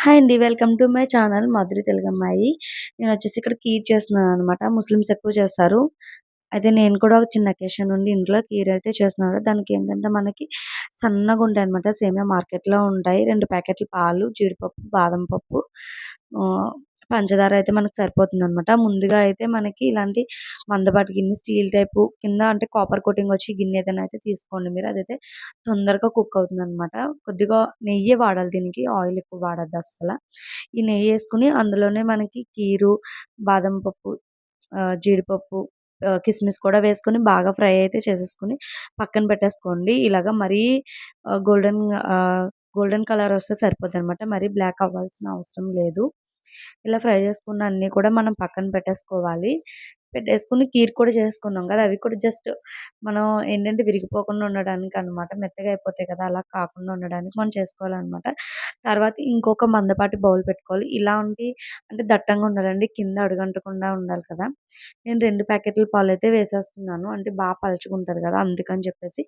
Hi అండి welcome to my channel Madhuri తెలుగమ్మాయి. నేను వచ్చేసి ఇక్కడ కీర్ చేస్తున్నాను అనమాట ముస్లిమ్స్ ఎక్కువ చేస్తారు. అయితే నేను కూడా ఒక చిన్న అకేషన్ నుండి ఇంట్లో కీర్ అయితే చేస్తున్నాను. దానికి ఏంటంటే మనకి సన్నగా ఉంటాయి అనమాట సేమియా మార్కెట్లో ఉంటాయి. రెండు ప్యాకెట్లు పాలు జీడిపప్పు బాదం పప్పు పంచదార అయితే మనకు సరిపోతుంది అనమాట ముందుగా అయితే మనకి ఇలాంటి మందపాటి గిన్నె స్టీల్ టైపు కింద అంటే కాపర్ కోటింగ్ వచ్చి గిన్నె ఏదైనా అయితే తీసుకోండి మీరు. అదైతే తొందరగా కుక్ అవుతుంది అనమాట కొద్దిగా నెయ్యి వాడాలి దీనికి ఆయిల్ ఎక్కువ వాడద్దు అస్సలు. ఈ నెయ్యి వేసుకుని అందులోనే మనకి కీరు బాదం పప్పు జీడిపప్పు కిస్మిస్ కూడా వేసుకొని బాగా ఫ్రై అయితే చేసేసుకుని పక్కన పెట్టేసుకోండి. ఇలాగ మరీ గోల్డెన్ గోల్డెన్ కలర్ వస్తే సరిపోతుంది అనమాట మరీ బ్లాక్ అవ్వాల్సిన అవసరం లేదు. ఇలా ఫ్రై చేసుకున్న అన్నీ కూడా మనం పక్కన పెట్టేసుకోవాలి. పెట్టేసుకుని కీర్ కూడా చేసుకున్నాం కదా! అవి కూడా జస్ట్ మనం ఏంటంటే విరిగిపోకుండా ఉండడానికి అనమాట మెత్తగా అయిపోతాయి కదా! అలా కాకుండా ఉండడానికి మనం చేసుకోవాలన్నమాట. తర్వాత ఇంకొక మందపాటి బౌల్ పెట్టుకోవాలి. ఇలాంటి అంటే దట్టంగా ఉండాలండి. కింద అడుగంటకుండా ఉండాలి కదా! నేను రెండు ప్యాకెట్ల పాలు అయితే వేసేస్తున్నాను. అంటే బాగా పలుచుకుంటుంది కదా! అందుకని చెప్పేసి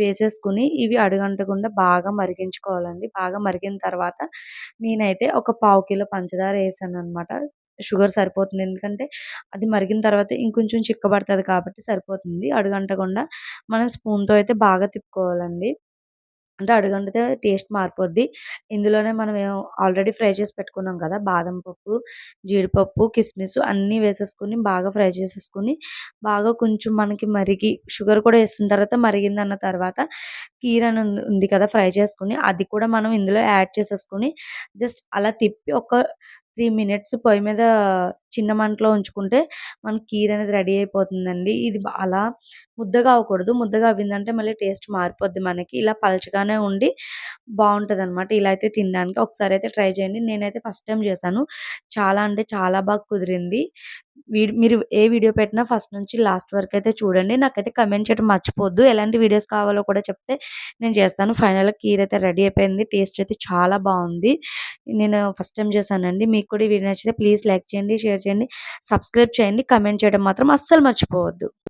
వేసేసుకుని ఇవి అడుగంటకుండా బాగా మరిగించుకోవాలండి. బాగా మరిగిన తర్వాత నేనైతే ఒక పావు కిలో పంచదార వేసాను అనమాట షుగర్ సరిపోతుంది. ఎందుకంటే అది మరిగిన తర్వాత ఇంకొంచెం చిక్కబడుతుంది కాబట్టి సరిపోతుంది. అడుగంటకుండా మనం స్పూన్తో అయితే బాగా తిప్పుకోవాలండి. అంటే అడుగంటితే టేస్ట్ మారిపోద్ది. ఇందులోనే మనం ఆల్రెడీ ఫ్రై చేసి పెట్టుకున్నాం కదా బాదం పప్పు జీడిపప్పు కిస్మిస్ అన్నీ వేసేసుకుని బాగా ఫ్రై చేసేసుకుని బాగా కొంచెం మనకి మరిగి షుగర్ కూడా వేసిన తర్వాత మరిగిందన్న తర్వాత కీర ఉంది కదా ఫ్రై చేసుకుని అది కూడా మనం ఇందులో యాడ్ చేసేసుకుని జస్ట్ అలా తిప్పి ఒక త్రీ మినిట్స్ పొయ్యి మీద చిన్న మంటలో ఉంచుకుంటే మనకి కీర్ అనేది రెడీ అయిపోతుందండి. ఇది అలా ముద్దగా అవ్వకూడదు. ముద్దగా అవ్విందంటే మళ్ళీ టేస్ట్ మారిపోద్ది మనకి. ఇలా పలచగానే ఉండి బాగుంటుంది అనమాట ఇలా అయితే తినడానికి. ఒకసారి అయితే ట్రై చేయండి. నేనైతే ఫస్ట్ టైం చేశాను. చాలా అంటే చాలా బాగా కుదిరింది. మీరు ఏ వీడియో పెట్టినా ఫస్ట్ నుంచి లాస్ట్ వరకు అయితే చూడండి. నాకైతే కమెంట్ చేయడం మర్చిపోద్దు. ఎలాంటి వీడియోస్ కావాలో కూడా చెప్తే నేను చేస్తాను. ఫైనల్గా కీర్ అయితే రెడీ అయిపోయింది. టేస్ట్ అయితే చాలా బాగుంది. నేను ఫస్ట్ టైం చేశానండి. మీకు కూడా వీడియో నచ్చితే ప్లీజ్ లైక్ చేయండి షేర్ చేయండి సబ్స్క్రైబ్ చేయండి కమెంట్ చేయడం మాత్రం అస్సలు మర్చిపోవద్దు.